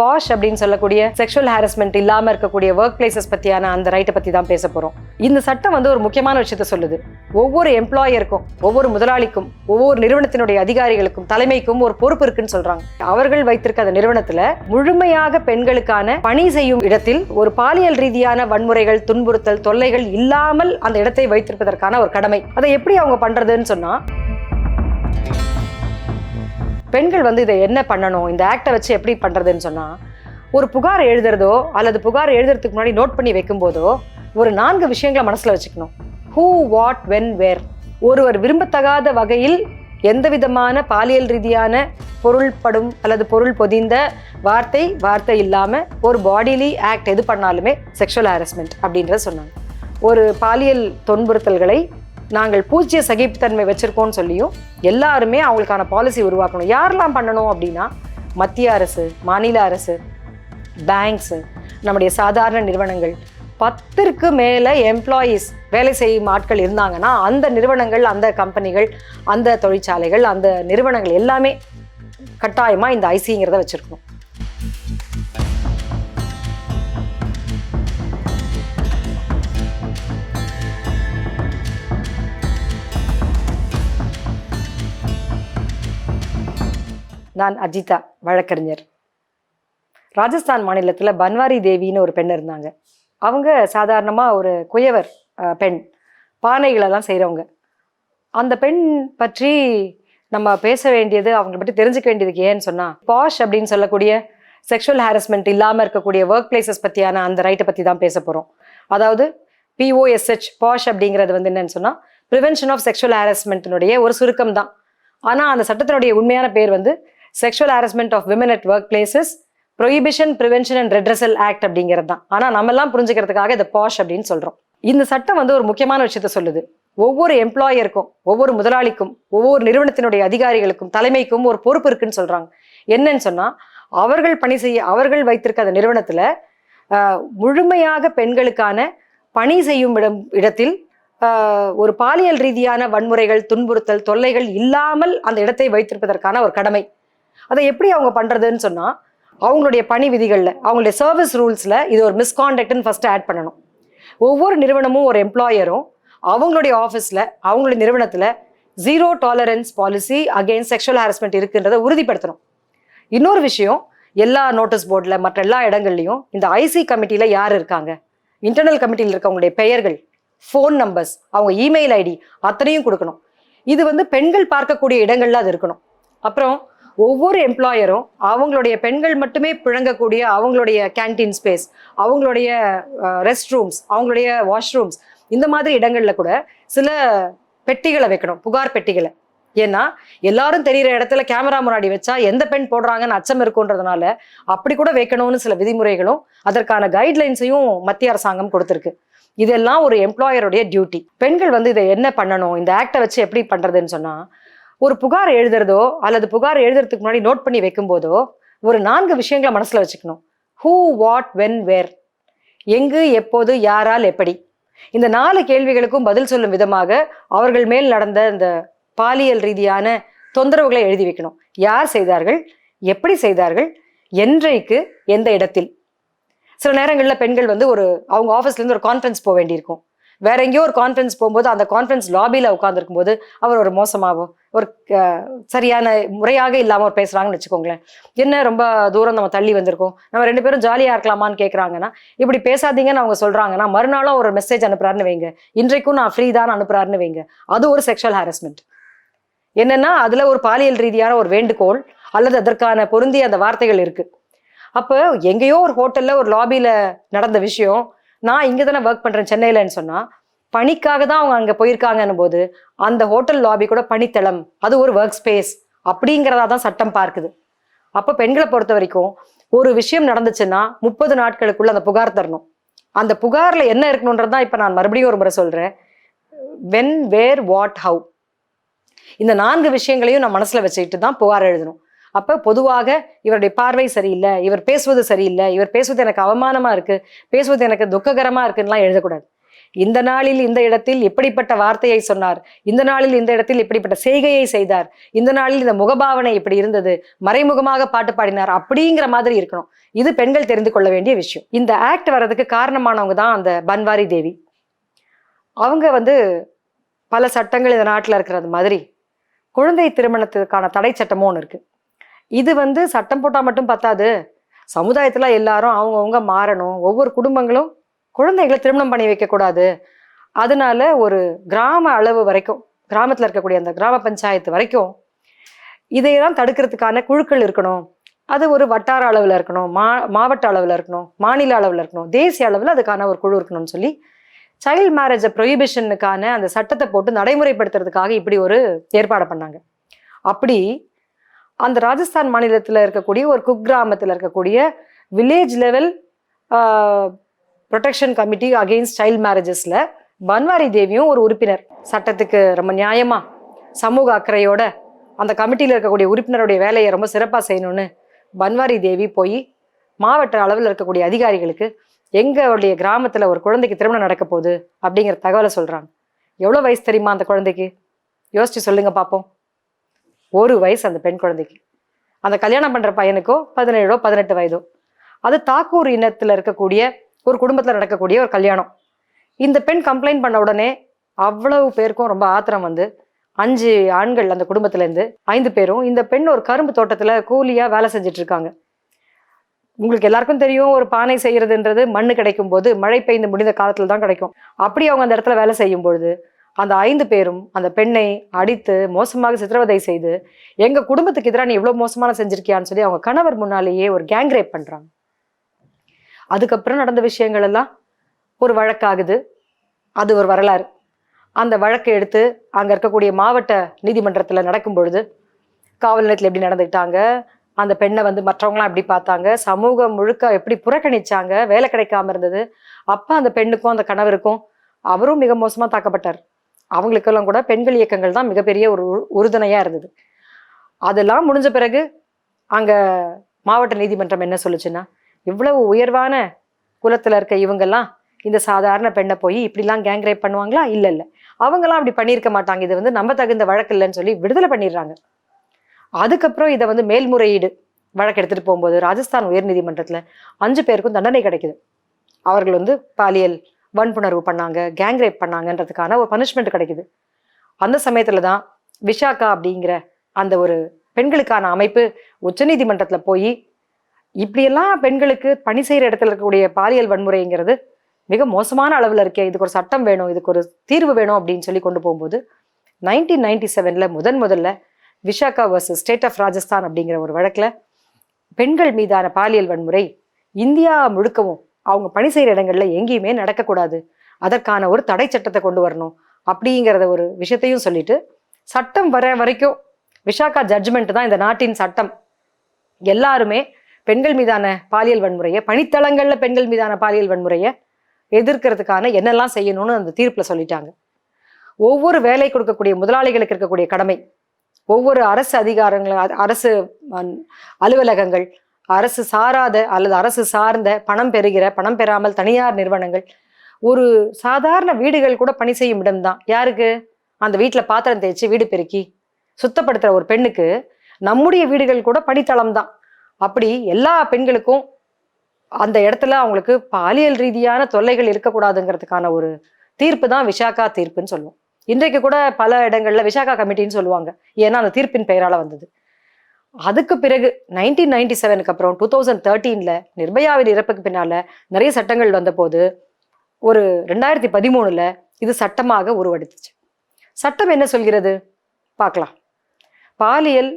Bash அப்படின்னு சொல்லக்கூடிய sexual harassment இல்லாம இருக்கக்கூடிய ஒர்க் பிளேசஸ் பத்தியான அந்த ரைட்டை பத்தி தான் பேச போறோம். இந்த சட்டம் வந்து ஒரு முக்கியமான விஷயத்த சொல்லுது. ஒவ்வொரு எம்ப்ளாயருக்கும் ஒவ்வொரு முதலாளிக்கும் ஒவ்வொரு நிறுவனத்தினுடைய அதிகாரிகளுக்கும் தலைமைக்கும் ஒரு பொறுப்பு இருக்குன்னு சொல்றாங்க. அவர்கள் வைத்திருக்க அந்த நிறுவனத்துல முழுமையாக பெண்களுக்கான பணி செய்யும் இடத்தில் ஒரு பாலியல் ரீதியான வன்முறைகள் துன்புறுத்தல் தொல்லைகள் இல்லாமல் அந்த இடத்தை வைத்திருப்பதற்கான ஒரு கடமை. அதை எப்படி அவங்க பண்றதுன்னு சொன்னா பெண்கள் வந்து இதை என்ன பண்ணணும்? இந்த ஆக்டை வச்சு எப்படி பண்ணுறதுன்னு சொன்னால் ஒரு புகார் எழுதுறதோ அல்லது புகார் எழுதுறதுக்கு முன்னாடி நோட் பண்ணி வைக்கும்போதோ ஒரு நான்கு விஷயங்களை மனசில் வச்சுக்கணும். ஹூ வாட் வென் வேர் ஒருவர் விரும்பத்தகாத வகையில் எந்த விதமான பாலியல் ரீதியான பொருள்படும் அல்லது பொருள் பொதிந்த வார்த்தை வார்த்தை இல்லாமல் ஒரு பாடிலி ஆக்ட் எது பண்ணாலுமே செக்ஷுவல் ஹாரஸ்மெண்ட் அப்படின்றத சொன்னாங்க. ஒரு பாலியல் துன்புறுத்தல்களை நாங்கள் பூஜ்ய சகிப்புத்தன்மை வச்சிருக்கோம்னு சொல்லியும் எல்லாருமே அவங்களுக்கான பாலிசி உருவாக்கணும். யாரெல்லாம் பண்ணணும் அப்படின்னா மத்திய அரசு மாநில அரசு பேங்க்ஸு நம்முடைய சாதாரண நிறுவனங்கள். பத்திற்கு மேலே எம்ப்ளாயீஸ் வேலை செய்யும் ஆட்கள் இருந்தாங்கன்னா அந்த நிறுவனங்கள் அந்த கம்பெனிகள் அந்த தொழிற்சாலைகள் அந்த நிறுவனங்கள் எல்லாமே கட்டாயமாக இந்த ஐசிங்கிறத வச்சுருக்கணும். நான் அஜிதா வழக்கறிஞர். ராஜஸ்தான் மாநிலத்தில் பன்வாரி தேவின்னு ஒரு பெண் இருந்தாங்க. அவங்க சாதாரணமாக ஒரு குயவர் பெண். பானைகளெல்லாம் செய்கிறவங்க அந்த பெண் பற்றி நம்ம பேச வேண்டியது அவங்களை பற்றி தெரிஞ்சுக்க வேண்டியதுக்கு ஏன்னு சொன்னால் பாஷ் அப்படின்னு சொல்லக்கூடிய செக்ஷுவல் ஹாரஸ்மெண்ட் இல்லாமல் இருக்கக்கூடிய ஒர்க் பிளேசஸ் பற்றியான அந்த ரைட்டை பற்றி தான் பேச போகிறோம் அதாவது பிஓஎஸ்ஹெச் பாஷ் அப்படிங்கிறது வந்து என்னன்னு சொன்னால் ப்ரிவென்ஷன் ஆஃப் செக்ஷுவல் ஹாரஸ்மெண்ட்டினுடைய ஒரு சுருக்கம் தான் ஆனால் அந்த சட்டத்தினுடைய உண்மையான பேர் வந்து sexual harassment of women at work places prohibition prevention and redressal act அப்படிங்கிறது தான். ஆனால் நம்மெல்லாம் புரிஞ்சுக்கிறதுக்காக இதை பாஷ் அப்படின்னு சொல்கிறோம் இந்த சட்டம் வந்து ஒரு முக்கியமான விஷயத்த சொல்லுது. ஒவ்வொரு எம்ப்ளாயருக்கும் ஒவ்வொரு முதலாளிக்கும் ஒவ்வொரு நிறுவனத்தினுடைய அதிகாரிகளுக்கும் தலைமைக்கும் ஒரு பொறுப்பு இருக்குன்னு சொல்கிறாங்க என்னன்னு சொன்னால் அவர்கள் பணி செய்ய அவர்கள் வைத்திருக்க அந்த நிறுவனத்தில் முழுமையாக பெண்களுக்கான பணி செய்யும் இடம் இடத்தில் ஒரு பாலியல் ரீதியான வன்முறைகள் துன்புறுத்தல் தொல்லைகள் இல்லாமல் அந்த இடத்தை வைத்திருப்பதற்கான ஒரு கடமை. அதை எப்படி அவங்க பண்ணுறதுன்னு சொன்னால் அவங்களுடைய பணி விதிகளில் அவங்களுடைய சர்வீஸ் ரூல்ஸில் இது ஒரு மிஸ்கான்டக்ட்னு ஃபஸ்ட்டு ஆட் பண்ணணும். ஒவ்வொரு நிறுவனமும் ஒரு எம்ப்ளாயரும் அவங்களுடைய ஆஃபீஸில் அவங்களுடைய நிறுவனத்தில் zero tolerance policy against sexual harassment இருக்குன்றதை உறுதிப்படுத்தணும். இன்னொரு விஷயம் எல்லா நோட்டீஸ் போர்டில் மற்ற எல்லா இடங்கள்லையும் இந்த ஐசி கமிட்டியில் யார் இருக்காங்க? இன்டர்னல் கமிட்டியில் இருக்கவங்களுடைய பெயர்கள் ஃபோன் நம்பர்ஸ் அவங்க இமெயில் ஐடி அத்தனையும் கொடுக்கணும். இது வந்து பெண்கள் பார்க்கக்கூடிய இடங்கள்ல அது இருக்கணும். அப்புறம் ஒவ்வொரு எம்ப்ளாயரும் அவங்களுடைய பெண்கள் மட்டுமே புழங்கக்கூடிய அவங்களுடைய கேண்டீன் ஸ்பேஸ் அவங்களுடைய ரெஸ்ட் ரூம்ஸ் அவங்களுடைய வாஷ்ரூம்ஸ் இந்த மாதிரி இடங்களில் கூட சில பெட்டிகளை வைக்கணும் புகார் பெட்டிகளை. ஏன்னா எல்லாரும் தெரியிற இடத்துல கேமரா முன்னாடி வச்சா எந்த பெண் போடுறாங்கன்னு அச்சம் இருக்குன்றதுனால அப்படி கூட வைக்கணும்னு சில விதிமுறைகளும் அதற்கான கைட்லைன்ஸையும் மத்திய அரசாங்கம் கொடுத்துருக்கு. இதெல்லாம் ஒரு எம்ப்ளாயருடைய டியூட்டி பெண்கள் வந்து இதை என்ன பண்ணணும் இந்த ஆக்டை வச்சு எப்படி பண்றதுன்னு சொன்னா ஒரு புகார் எழுதுறதோ அல்லது புகார் எழுதுறதுக்கு முன்னாடி நோட் பண்ணி வைக்கும்போதோ ஒரு நான்கு விஷயங்களை மனசுல வச்சுக்கணும். ஹூ வாட் வென் வேர் எங்கு எப்போது யாரால் எப்படி. இந்த நாலு கேள்விகளுக்கும் பதில் சொல்லும் விதமாக அவர்கள் மேல் நடந்த இந்த பாலியல் ரீதியான தொந்தரவுகளை எழுதி வைக்கணும். யார் செய்தார்கள்? எப்படி செய்தார்கள்? என்றைக்கு எந்த இடத்தில்? சில நேரங்களில் பெண்கள் வந்து ஒரு அவங்க ஆஃபீஸ்லேருந்து ஒரு கான்ஃபரன்ஸ் போக வேண்டியிருக்கும். வேற எங்கேயோ ஒரு கான்ஃபரன்ஸ் போகும்போது அந்த கான்ஃபரன்ஸ் லாபியில் உட்காந்துருக்கும் போது அவர் ஒரு மோசமாகவும் ஒரு சரியான முறையாக இல்லாமல் ஒரு பேசுகிறாங்கன்னு வச்சுக்கோங்களேன். என்ன ரொம்ப தூரம் நம்ம தள்ளி வந்திருக்கோம். நம்ம ரெண்டு பேரும் ஜாலியாக இருக்கலாமான்னு கேட்குறாங்கன்னா இப்படி பேசாதீங்கன்னு அவங்க சொல்கிறாங்கன்னா மறுநாளும் ஒரு மெசேஜ் அனுப்புறாருன்னு வைங்க. இன்றைக்கும் நான் ஃப்ரீ தான் அனுப்புறாருன்னு வைங்க. அது ஒரு செக்ஷுவல் ஹாரஸ்மெண்ட் என்னன்னா அதில் ஒரு பாலியல் ரீதியான ஒரு வேண்டுகோள் அல்லது அதற்கான பொருந்திய அந்த வார்த்தைகள் இருக்குது அப்போ எங்கேயோ ஒரு ஹோட்டலில் ஒரு லாபியில் நடந்த விஷயம் நான் இங்கே தானே ஒர்க் பண்ணுறேன் சென்னையிலன்னு சொன்னால் பணிக்காக தான் அவங்க அங்கே போயிருக்காங்கன்னும் போது அந்த ஹோட்டல் லாபி கூட பணித்தளம் அது ஒரு ஒர்க் ஸ்பேஸ் அப்படிங்கிறதா தான் சட்டம் பார்க்குது. அப்போ பெண்களை பொறுத்த வரைக்கும் ஒரு விஷயம் நடந்துச்சுன்னா முப்பது நாட்களுக்குள்ள அந்த புகார் தரணும். அந்த புகாரில் என்ன இருக்கணுன்றது தான் இப்போ நான் மறுபடியும் ஒரு முறை சொல்கிறேன் வென் வேர் வாட் ஹவு இந்த நான்கு விஷயங்களையும் நான் மனசில் வச்சுக்கிட்டு தான் புகார் எழுதணும். அப்ப பொதுவாக இவருடைய பார்வை சரியில்லை இவர் பேசுவது சரியில்லை இவர் பேசுவது எனக்கு அவமானமா இருக்கு பேசுவது எனக்கு துக்ககரமா இருக்குன்னுலாம் எழுதக்கூடாது. இந்த நாளில் இந்த இடத்தில் இப்படிப்பட்ட வார்த்தையை சொன்னார் இந்த நாளில் இந்த இடத்தில் இப்படிப்பட்ட செய்கையை செய்தார் இந்த நாளில் இந்த முகபாவனை இப்படி இருந்தது மறைமுகமாக பாட்டு பாடினார் அப்படிங்கிற மாதிரி இருக்கணும். இது பெண்கள் தெரிந்து கொள்ள வேண்டிய விஷயம். இந்த ஆக்ட் வர்றதுக்கு காரணமானவங்க தான் அந்த பன்வாரி தேவி. அவங்க வந்து பல சட்டங்கள் இந்த நாட்டில் இருக்கிறது மாதிரி குழந்தை திருமணத்துக்கான தடை சட்டமும் ஒன்று இருக்குது இது வந்து சட்டம் போட்டால் மட்டும் பத்தாது. சமுதாயத்தில் எல்லாரும் அவங்கவுங்க மாறணும். ஒவ்வொரு குடும்பங்களும் குழந்தைகளை திருமணம் பண்ணி வைக்கக்கூடாது. அதனால ஒரு கிராம அளவு வரைக்கும் கிராமத்தில் இருக்கக்கூடிய அந்த கிராம பஞ்சாயத்து வரைக்கும் இதையெல்லாம் தடுக்கிறதுக்கான குழுக்கள் இருக்கணும். அது ஒரு வட்டார அளவில் இருக்கணும். மா மாவட்ட அளவில் இருக்கணும். மாநில அளவில் இருக்கணும். தேசிய அளவில் அதுக்கான ஒரு குழு இருக்கணும்னு சொல்லி சைல்ட் மேரேஜ் ப்ரொஹிபிஷனுக்கான அந்த சட்டத்தை போட்டு நடைமுறைப்படுத்துறதுக்காக இப்படி ஒரு ஏற்பாடு பண்ணாங்க. அப்படி அந்த ராஜஸ்தான் மாநிலத்தில் இருக்கக்கூடிய ஒரு குக்கிராமத்தில் இருக்கக்கூடிய village level protection committee against child மேரேஜஸில் Bhanwari தேவியும் ஒரு உறுப்பினர். சட்டத்துக்கு ரொம்ப நியாயமாக சமூக அக்கறையோட அந்த கமிட்டியில் இருக்கக்கூடிய உறுப்பினருடைய வேலையை ரொம்ப சிறப்பாக செய்யணும்னு பன்வாரி தேவி போய் மாவட்ட அளவில் இருக்கக்கூடிய அதிகாரிகளுக்கு எங்களுடைய கிராமத்தில் ஒரு குழந்தைக்கு திருமணம் நடக்க போகுது அப்படிங்கிற தகவலை சொல்கிறாங்க எவ்வளோ வயசு தெரியுமா அந்த குழந்தைக்கு? யோசிச்சு சொல்லுங்கள் பார்ப்போம் ஒரு வயசு அந்த பெண் குழந்தைக்கு. அந்த கல்யாணம் பண்ணுற பையனுக்கோ பதினேழோ பதினெட்டு வயதோ. அது தாக்கூர் இனத்தில் இருக்கக்கூடிய ஒரு குடும்பத்தில் நடக்கக்கூடிய ஒரு கல்யாணம். இந்த பெண் கம்ப்ளைண்ட் பண்ண உடனே அவ்வளவு பேருக்கும் ரொம்ப ஆத்திரம் வந்து அஞ்சு ஆண்கள் அந்த குடும்பத்துலேருந்து ஐந்து பேரும் இந்த பெண் ஒரு கரும்பு தோட்டத்தில் கூலியாக வேலை செஞ்சுட்டு இருக்காங்க உங்களுக்கு எல்லாருக்கும் தெரியும் ஒரு பானை செய்கிறதுன்றது மண் கிடைக்கும் போது மழை பெய்ந்து முடிந்த காலத்தில் தான் கிடைக்கும். அப்படி அவங்க அந்த இடத்துல வேலை செய்யும் பொழுது அந்த ஐந்து பேரும் அந்த பெண்ணை அடித்து மோசமாக சித்திரவதை செய்து எங்க குடும்பத்துக்கு எதிராக நீ இவ்வளவு மோசமான செஞ்சிருக்கியான்னு சொல்லி அவங்க கணவர் முன்னாலேயே ஒரு கேங் ரேப் பண்றாங்க. அதுக்கப்புறம் நடந்த விஷயங்கள் எல்லாம் ஒரு வழக்காகுது. அது ஒரு வரலாறு. அந்த வழக்கை எடுத்து அங்க இருக்கக்கூடிய மாவட்ட நீதிமன்றத்துல நடக்கும் பொழுது காவல் நிலையத்தில் எப்படி நடந்துக்கிட்டாங்க? அந்த பெண்ணை வந்து மற்றவங்களாம் எப்படி பார்த்தாங்க? சமூகம் முழுக்க எப்படி புறக்கணிச்சாங்க? வேலை கிடைக்காம இருந்தது. அப்ப அந்த பெண்ணுக்கும் அந்த கணவருக்கும் அவரும் மிக மோசமா தாக்கப்பட்டார். அவங்களுக்கெல்லாம் கூட பெண்கள் இயக்கங்கள் தான் மிகப்பெரிய ஒரு உறுதுணையாக இருந்தது. அதெல்லாம் முடிஞ்ச பிறகு அங்கே மாவட்ட நீதிமன்றம் என்ன சொல்லுச்சுன்னா இவ்வளவு உயர்வான குலத்தில் இருக்க இவங்கெல்லாம் இந்த சாதாரண பெண்ணை போய் இப்படிலாம் கேங் ரேப் பண்ணுவாங்களா? இல்லை இல்லை. அவங்கெல்லாம் அப்படி பண்ணியிருக்க மாட்டாங்க. இது வந்து நம்ப தகுந்த வழக்கு இல்லைன்னு சொல்லி விடுதலை பண்ணிடுறாங்க. அதுக்கப்புறம் இதை வந்து மேல்முறையீடு வழக்கு எடுத்துகிட்டு போகும்போது ராஜஸ்தான் உயர்நீதிமன்றத்தில் அஞ்சு பேருக்கும் தண்டனை கிடைக்குது. அவர்கள் வந்து பாலியல் வன்புணர்வு பண்ணாங்க கேங் ரேப் பண்ணாங்கன்றதுக்கான ஒரு பனிஷ்மெண்ட் கிடைக்குது. அந்த சமயத்தில் தான் விஷாக்கா அப்படிங்கிற அந்த ஒரு பெண்களுக்கான அமைப்பு உச்சநீதிமன்றத்தில் போய் இப்படியெல்லாம் பெண்களுக்கு பணி செய்கிற இடத்துல இருக்கக்கூடிய பாலியல் வன்முறைங்கிறது மிக மோசமான அளவில் இருக்கே. இதுக்கு ஒரு சட்டம் வேணும் இதுக்கு ஒரு தீர்வு வேணும் அப்படின்னு சொல்லி கொண்டு போகும்போது நைன்டீன் நைன்டி செவனில் முதன் முதல்ல Vishaka versus state of Rajasthan அப்படிங்கிற ஒரு வழக்கில் பெண்கள் மீதான பாலியல் வன்முறை இந்தியா முழுக்கவும் அவங்க பணி செய்கிற இடங்கள்ல எங்கேயுமே நடக்கக்கூடாது. அதற்கான ஒரு தடை சட்டத்தை கொண்டு வரணும். அப்படிங்கிறத ஒரு விஷயத்தையும் சொல்லிட்டு சட்டம் வர வரைக்கும் விஷாக்கா ஜட்ஜ்மெண்ட் தான் இந்த நாட்டின் சட்டம். எல்லாருமே பெண்கள் மீதான பாலியல் வன்முறையை பணித்தளங்களில் பெண்கள் மீதான பாலியல் வன்முறையை எதிர்க்கிறதுக்கான என்னெல்லாம் செய்யணும்னு அந்த தீர்ப்பில் சொல்லிட்டாங்க. ஒவ்வொரு வேலை கொடுக்கக்கூடிய முதலாளிகளுக்கு இருக்கக்கூடிய கடமை ஒவ்வொரு அரசு அதிகாரங்கள் அரசு அலுவலகங்கள் அரசு சாராத அல்லது அரசு சார்ந்த பணம் பெறுகிற பணம் பெறாமல் தனியார் நிறுவனங்கள் ஒரு சாதாரண வீடுகள் கூட பணி செய்யும் இடம்தான். யாருக்கு? அந்த வீட்டில் பாத்திரம் தேய்ச்சி வீடு பெருக்கி சுத்தப்படுத்துகிற ஒரு பெண்ணுக்கு நம்முடைய வீடுகள் கூட பணித்தளம் தான் அப்படி எல்லா பெண்களுக்கும் அந்த இடத்துல அவங்களுக்கு பாலியல் ரீதியான தொல்லைகள் இருக்கக்கூடாதுங்கிறதுக்கான ஒரு தீர்ப்பு தான் விஷாக்கா தீர்ப்புன்னு சொல்லுவோம். இன்றைக்கு கூட பல இடங்கள்ல விஷாகா கமிட்டின்னு சொல்லுவாங்க. ஏன்னா அந்த தீர்ப்பின் பெயரால வந்தது. அதுக்கு பிறகு நைன்டீன் நைன்டி செவனுக்கு அப்புறம் டூ தௌசண்ட் தேர்ட்டீனில் நிர்பயாவின் இறப்புக்கு பின்னால் நிறைய சட்டங்கள் வந்தபோது ஒரு ரெண்டாயிரத்தி பதிமூணில் இது சட்டமாக உருவெடுத்துச்சு. சட்டம் என்ன சொல்கிறது? பார்க்கலாம். பாலியல்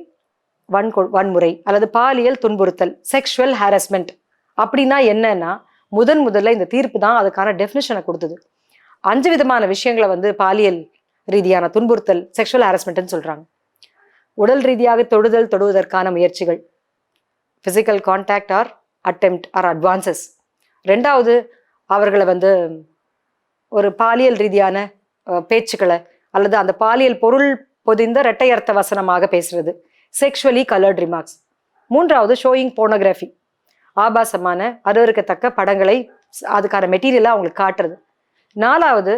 வன்கொ வன்முறை அல்லது பாலியல் துன்புறுத்தல் செக்ஷுவல் ஹாரஸ்மெண்ட் அப்படின்னா என்னன்னா முதன் முதல்ல இந்த தீர்ப்பு தான் அதுக்கான டெஃபினிஷனை கொடுத்தது. அஞ்சு விதமான விஷயங்களை வந்து பாலியல் ரீதியான துன்புறுத்தல் செக்ஷுவல் ஹாரஸ்மெண்ட்னு சொல்கிறாங்க உடல் ரீதியாக தொடுதல் தொடுவதற்கான முயற்சிகள். Physical contact or attempt or advances ரெண்டாவது அவர்களை வந்து ஒரு பாலியல் ரீதியான பேச்சுக்களை அல்லது அந்த பாலியல் பொருள் பொதிந்த இரட்டை அர்த்த வசனமாக பேசுறது. செக்ஷுவலி கலர்ட் ரிமார்க்ஸ் மூன்றாவது ஷோயிங் போனோகிராஃபி ஆபாசமான அருவருக்கத்தக்க படங்களை அதுக்கான மெட்டீரியலாக அவங்களுக்கு காட்டுறது. நாலாவது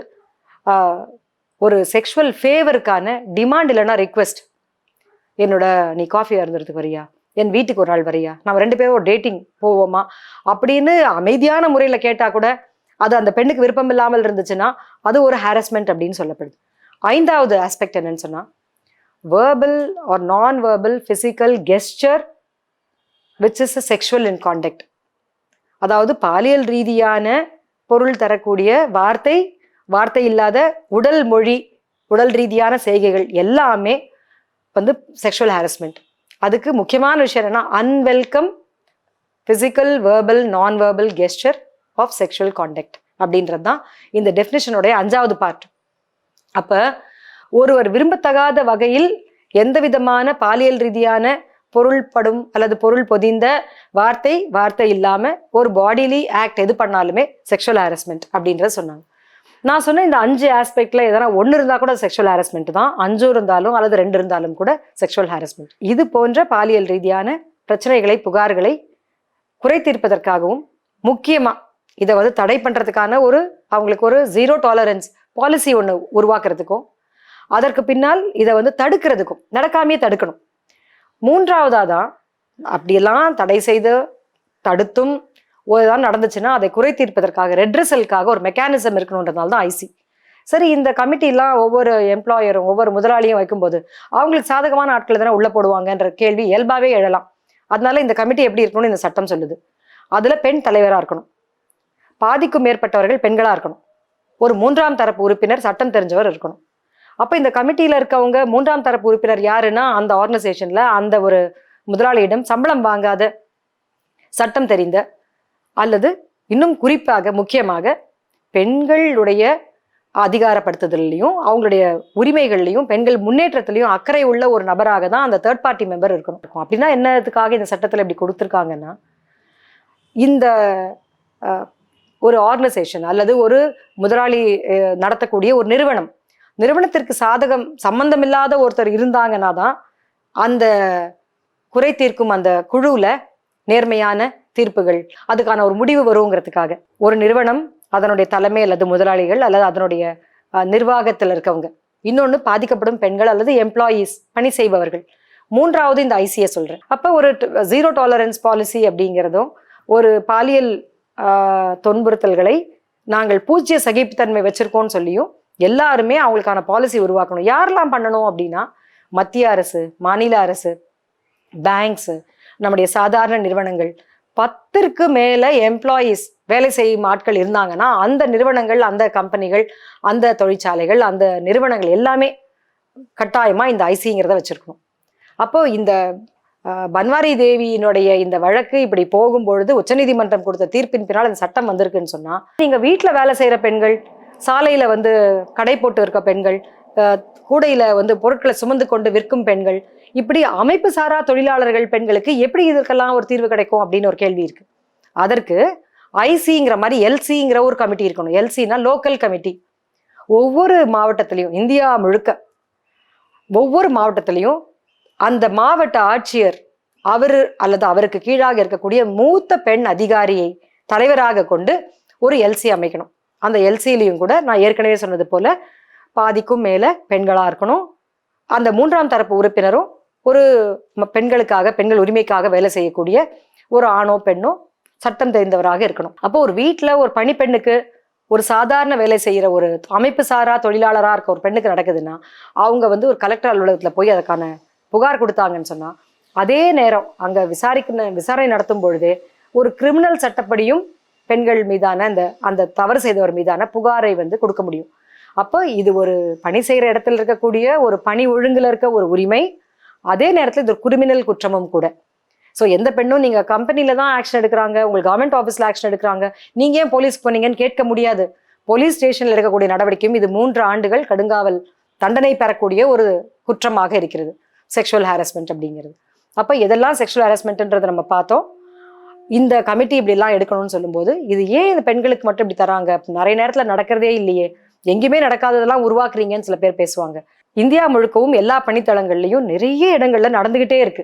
ஒரு செக்ஷுவல் ஃபேவருக்கான டிமாண்ட் இல்லைன்னா ரிக்வெஸ்ட் என்னோட நீ காஃபி அருந்துறதுக்கு வரியா? என் வீட்டுக்கு ஒரு நாள் வரியா? நம்ம ரெண்டு பேரும் ஒரு டேட்டிங் போவோமா? அப்படின்னு அமைதியான முறையில் கேட்டால் கூட அது அந்த பெண்ணுக்கு விருப்பம் இல்லாமல் இருந்துச்சுன்னா அது ஒரு ஹாரஸ்மெண்ட் அப்படின்னு சொல்லப்படுது. ஐந்தாவது ஆஸ்பெக்ட் என்னன்னு சொன்னால் verbal or non verbal physical gesture which is a sexual in contact அதாவது பாலியல் ரீதியான பொருள் தரக்கூடிய வார்த்தை வார்த்தை இல்லாத உடல் மொழி உடல் ரீதியான செய்கைகள் எல்லாமே வந்து செக்ஷுவல் ஹாரஸ்மெண்ட் அதுக்கு முக்கியமான விஷயம் என்னன்னா unwelcome physical verbal non verbal gesture of sexual contact அப்படின்றது தான் இந்த டெஃபினிஷனுடைய அஞ்சாவது பார்ட் அப்போ ஒருவர் விரும்பத்தகாத வகையில் எந்த விதமான பாலியல் ரீதியான பொருள்படும் அல்லது பொருள் பொதிந்த வார்த்தை வார்த்தை இல்லாமல் ஒரு பாடிலி ஆக்ட் எது பண்ணாலுமே செக்ஷுவல் ஹாரஸ்மெண்ட் அப்படின்றத சொன்னாங்க. நான் சொன்ன இந்த அஞ்சு ஆஸ்பெக்ட்ல எதனா ஒன்று இருந்தால் கூட செக்ஷுவல் ஹாரஸ்மெண்ட் தான். அஞ்சு இருந்தாலும் அல்லது ரெண்டு இருந்தாலும் கூட செக்ஷுவல் ஹாரஸ்மெண்ட் இது போன்ற பாலியல் ரீதியான பிரச்சனைகளை புகார்களை குறை தீர்ப்பதற்காகவும் முக்கியமாக இதை வந்து தடை பண்ணுறதுக்கான ஒரு அவங்களுக்கு ஒரு ஜீரோ டாலரன்ஸ் பாலிசி ஒன்று உருவாக்குறதுக்கும் அதற்கு பின்னால் இதை வந்து தடுக்கிறதுக்கும் நடக்காமையே தடுக்கணும். மூன்றாவதாக தான் அப்படியெல்லாம் தடை செய்து தடுத்தும் தான் நடந்துச்சுன்னா அதை குறை தீர்ப்பதற்காக ரெட்ரஸலுக்காக ஒரு மெக்கானிசம் இருக்கணுன்றதுனால தான் ஐசி சரி இந்த கமிட்டிலாம் ஒவ்வொரு எம்ப்ளாயரும் ஒவ்வொரு முதலாளியும் வைக்கும்போது அவங்களுக்கு சாதகமான ஆட்கள் தானே உள்ள போடுவாங்கன்ற கேள்வி இயல்பாகவே எழலாம். அதனால இந்த கமிட்டி எப்படி இருக்கணும்னு இந்த சட்டம் சொல்லுது. அதில் பெண் தலைவராக இருக்கணும். பாதிக்கும் மேற்பட்டவர்கள் பெண்களாக இருக்கணும். ஒரு மூன்றாம் தரப்பு உறுப்பினர் சட்டம் தெரிஞ்சவர் இருக்கணும். அப்போ இந்த கமிட்டியில் இருக்கவங்க மூன்றாம் தரப்பு உறுப்பினர் யாருன்னா அந்த ஆர்கனைசேஷனில் அந்த ஒரு முதலாளியிடம் சம்பளம் வாங்காத சட்டம் தெரிந்த அல்லது இன்னும் குறிப்பாக முக்கியமாக பெண்களுடைய அதிகாரப்படுத்துதல்லையும் அவங்களுடைய உரிமைகள்லையும் பெண்கள் முன்னேற்றத்திலையும் அக்கறை உள்ள ஒரு நபராக தான் அந்த தேர்ட் பார்ட்டி மெம்பர் இருக்கணும். அப்படின்னா என்னத்துக்காக இந்த சட்டத்தில் இப்படி கொடுத்துருக்காங்கன்னா இந்த ஒரு ஆர்கனைசேஷன் அல்லது ஒரு முதலாளி நடத்தக்கூடிய ஒரு நிறுவனம் நிறுவனத்திற்கு சாதகம் சம்பந்தமில்லாத ஒருத்தர் இருந்தாங்கன்னா தான் அந்த குறை தீர்க்கும் அந்த குழுவில் நேர்மையான தீர்ப்புகள் அதுக்கான ஒரு முடிவு வருங்கிறதுக்காக. ஒரு நிறுவனம் அதனுடைய தலைமை அல்லது முதலாளிகள் அல்லது அதனுடைய நிர்வாகத்தில் இருக்கவங்க. இன்னொன்று பாதிக்கப்படும் பெண்கள் அல்லது எம்ப்ளாயீஸ் பணி செய்பவர்கள். மூன்றாவது இந்த ஐசியை சொல்கிறேன் அப்போ ஒரு ஜீரோ டாலரன்ஸ் பாலிசி அப்படிங்கிறதும் ஒரு பாலியல் துன்புறுத்தல்களை நாங்கள் பூஜ்ய சகிப்புத்தன்மை வச்சுருக்கோம்னு சொல்லியும் எல்லாருமே அவங்களுக்கான பாலிசி உருவாக்கணும். யாரெல்லாம் பண்ணணும் அப்படின்னா மத்திய அரசு மாநில அரசு பேங்க்ஸு நம்முடைய சாதாரண நிறுவனங்கள் பத்திற்கு மேலே எம்ப்ளாயீஸ் வேலை செய்யும் ஆட்கள் இருந்தாங்கன்னா அந்த நிறுவனங்கள் அந்த கம்பெனிகள் அந்த தொழிற்சாலைகள் அந்த நிறுவனங்கள் எல்லாமே கட்டாயமாக இந்த ஐசிங்கிறத வச்சுருக்கணும். அப்போது இந்த பன்வாரி தேவியினுடைய இந்த வழக்கு இப்படி போகும்பொழுது உச்சநீதிமன்றம் கொடுத்த தீர்ப்பின் பின்னால் இந்த சட்டம் வந்திருக்குன்னு சொன்னால் நீங்கள் வீட்டில் வேலை செய்கிற பெண்கள் சாலையில் வந்து கடை போட்டு இருக்க பெண்கள் கூடையில் வந்து பொருட்களை சுமந்து கொண்டு விற்கும் பெண்கள் இப்படி அமைப்பு சாரா தொழிலாளர்கள் பெண்களுக்கு எப்படி இதற்கெல்லாம் ஒரு தீர்வு கிடைக்கும் அப்படின்னு ஒரு கேள்வி இருக்கு. அதற்கு ஐசிங்கிற மாதிரி எல்சிங்கிற ஒரு கமிட்டி இருக்கணும். எல்சினா லோக்கல் கமிட்டி ஒவ்வொரு மாவட்டத்திலையும் இந்தியா முழுக்க ஒவ்வொரு மாவட்டத்திலையும் அந்த மாவட்ட ஆட்சியர் அவர் அல்லது அவருக்கு கீழாக இருக்கக்கூடிய மூத்த பெண் அதிகாரியை தலைவராக கொண்டு ஒரு எல்சி அமைக்கணும். அந்த எல்சிலையும் கூட நான் ஏற்கனவே சொன்னது போல பாதிக்கும் மேல பெண்களா இருக்கணும். அந்த மூன்றாம் தரப்பு உறுப்பினரும் ஒரு பெண்களுக்காக பெண்கள் உரிமைக்காக வேலை செய்யக்கூடிய ஒரு ஆணோ பெண்ணோ சட்டம் தெரிந்தவராக இருக்கணும். அப்போ ஒரு வீட்டில் ஒரு பணிப்பெண்ணுக்கு ஒரு சாதாரண வேலை செய்கிற ஒரு அமைப்பு சாரா தொழிலாளராக இருக்க ஒரு பெண்ணுக்கு நடக்குதுன்னா அவங்க வந்து ஒரு கலெக்டர் அலுவலகத்தில் போய் அதுக்கான புகார் கொடுத்தாங்கன்னு சொன்னால் அதே நேரம் அங்கே விசாரிக்க விசாரணை நடத்தும் பொழுதே ஒரு கிரிமினல் சட்டப்படியும் பெண்கள் மீதான அந்த அந்த தவறு செய்தவர் மீதான புகாரை வந்து கொடுக்க முடியும். அப்போ இது ஒரு பணி செய்கிற இடத்துல இருக்கக்கூடிய ஒரு பணி ஒழுங்கில் இருக்க ஒரு உரிமை அதே நேரத்தில் இது ஒரு கிரிமினல் குற்றமும் கூட. ஸோ எந்த பெண்ணும் நீங்கள் கம்பெனியில் தான் ஆக்ஷன் எடுக்கிறாங்க உங்களுக்கு கவர்மெண்ட் ஆஃபீஸில் ஆக்ஷன் எடுக்கிறாங்க நீங்கள் ஏன் போலீஸ் போனீங்கன்னு கேட்க முடியாது. போலீஸ் ஸ்டேஷனில் இருக்கக்கூடிய நடவடிக்கையும் இது மூன்று ஆண்டுகள் கடுங்காவல் தண்டனை பெறக்கூடிய ஒரு குற்றமாக இருக்கிறது. செக்ஷுவல் ஹாரஸ்மெண்ட் அப்படிங்கிறது. அப்போ எதெல்லாம் செக்ஷுவல் ஹாரஸ்மெண்ட்ன்றதை நம்ம பார்த்தோம். இந்த கமிட்டி இப்படிலாம் எடுக்கணும்னு சொல்லும்போது இது ஏன் இந்த பெண்களுக்கு மட்டும் இப்படி தராங்க? நிறைய நேரத்தில் நடக்கிறதே இல்லையே. எங்கேயுமே நடக்காததெல்லாம் உருவாக்குறீங்கன்னு சில பேர் பேசுவாங்க. இந்தியா முழுக்கவும் எல்லா பணித்தளங்கள்லையும் நிறைய இடங்கள்ல நடந்துகிட்டே இருக்கு.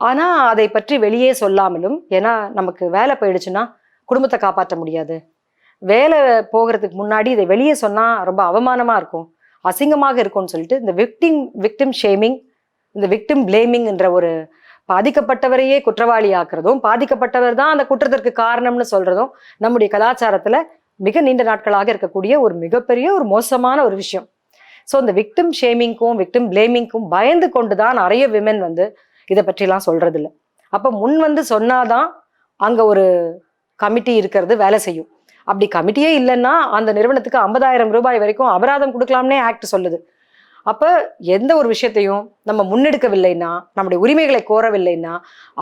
ஆனா அதை பற்றி வெளியே சொல்லாமலும் ஏன்னா நமக்கு வேலை போயிடுச்சுன்னா குடும்பத்தை காப்பாற்ற முடியாது. வேலை போகிறதுக்கு முன்னாடி இதை வெளியே சொன்னா ரொம்ப அவமானமா இருக்கும். அசிங்கமாக இருக்கும்னு சொல்லிட்டு இந்த விக்டிம் விக்டிம் ஷேமிங் இந்த விக்டிம் பிளேமிங்ன்ற ஒரு பாதிக்கப்பட்டவரையே குற்றவாளி ஆக்குறதும் பாதிக்கப்பட்டவர் தான் அந்த குற்றத்திற்கு காரணம்னு சொல்றதும் நம்முடைய கலாச்சாரத்துல மிக நீண்ட நாட்களாக இருக்கக்கூடிய ஒரு மிகப்பெரிய ஒரு மோசமான ஒரு விஷயம். ஸோ இந்த விக்டிம் ஷேமிங்க்கும் விக்டிம் பிளேமிங்க்கும் பயந்து கொண்டு தான் நிறைய விமன் வந்து இதை பற்றிலாம் சொல்கிறது இல்லை அப்போ முன் வந்து சொன்னாதான் அங்கே ஒரு கமிட்டி இருக்கிறது வேலை செய்யும். அப்படி கமிட்டியே இல்லைன்னா அந்த நிறுவனத்துக்கு ஐம்பதாயிரம் ரூபாய் வரைக்கும் அபராதம் கொடுக்கலாம்னே ஆக்ட் சொல்லுது. அப்போ எந்த ஒரு விஷயத்தையும் நம்ம முன்னெடுக்கவில்லைன்னா நம்முடைய உரிமைகளை கோரவில்லைன்னா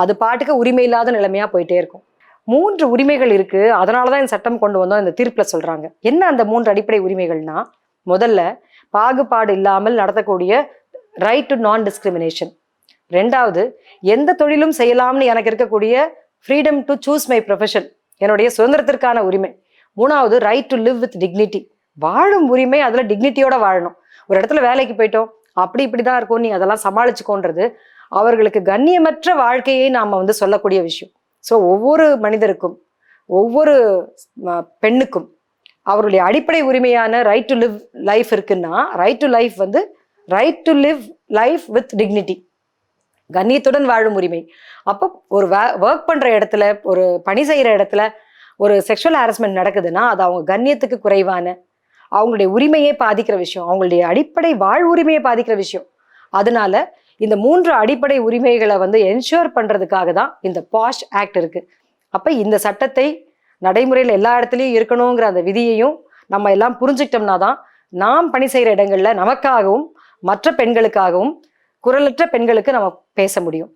அது பாட்டுக்கு உரிமை இல்லாத நிலைமையாக போயிட்டே இருக்கும். மூன்று உரிமைகள் இருக்குது அதனால தான் இந்த சட்டம் கொண்டு வந்தோம். இந்த தீர்ப்பில் சொல்கிறாங்க என்ன அந்த மூன்று அடிப்படை உரிமைகள்னா முதல்ல பாகுபாடு இல்லாமல் நடத்தக்கூடிய ரைட் டு நான் டிஸ்கிரிமினேஷன் ரெண்டாவது எந்த தொழிலும் செய்யலாம்னு எனக்கு இருக்கக்கூடிய freedom to choose my profession என்னுடைய சுதந்திரத்திற்கான உரிமை. மூணாவது right to live with dignity வாழும் உரிமை அதில் டிக்னிட்டியோட வாழணும். ஒரு இடத்துல வேலைக்கு போயிட்டோம் அப்படி இப்படி தான் இருக்கும் நீ அதெல்லாம் சமாளிச்சுக்கோன்றது அவர்களுக்கு கண்ணியமற்ற வாழ்க்கையை நாம் வந்து சொல்லக்கூடிய விஷயம். ஸோ ஒவ்வொரு மனிதருக்கும் ஒவ்வொரு பெண்ணுக்கும் அவருடைய அடிப்படை உரிமையான ரைட் டு லிவ் லைஃப் இருக்குன்னா ரைட் டு லைஃப் வந்து right to live life with dignity கண்ணியத்துடன் வாழும் உரிமை. அப்போ ஒரு ஒர்க் பண்ணுற இடத்துல ஒரு பணி செய்கிற இடத்துல ஒரு செக்ஷுவல் ஹாரஸ்மெண்ட் நடக்குதுன்னா அது அவங்க கண்ணியத்துக்கு குறைவான அவங்களுடைய உரிமையே பாதிக்கிற விஷயம் அவங்களுடைய அடிப்படை வாழ் உரிமையை பாதிக்கிற விஷயம். அதனால இந்த மூன்று அடிப்படை உரிமைகளை வந்து என்ஷூர் பண்ணுறதுக்காக தான் இந்த பாஷ் ஆக்ட் இருக்குது அப்போ இந்த சட்டத்தை நடைமுறையில் எல்லா இடத்துலையும் இருக்கணுங்கிற அந்த விதியையும் நம்ம எல்லாம் புரிஞ்சுக்கிட்டோம்னா தான் நாம் பணி செய்கிற இடங்களில் நமக்காகவும் மற்ற பெண்களுக்காகவும் குரலற்ற பெண்களுக்கு நம்ம பேச முடியும்.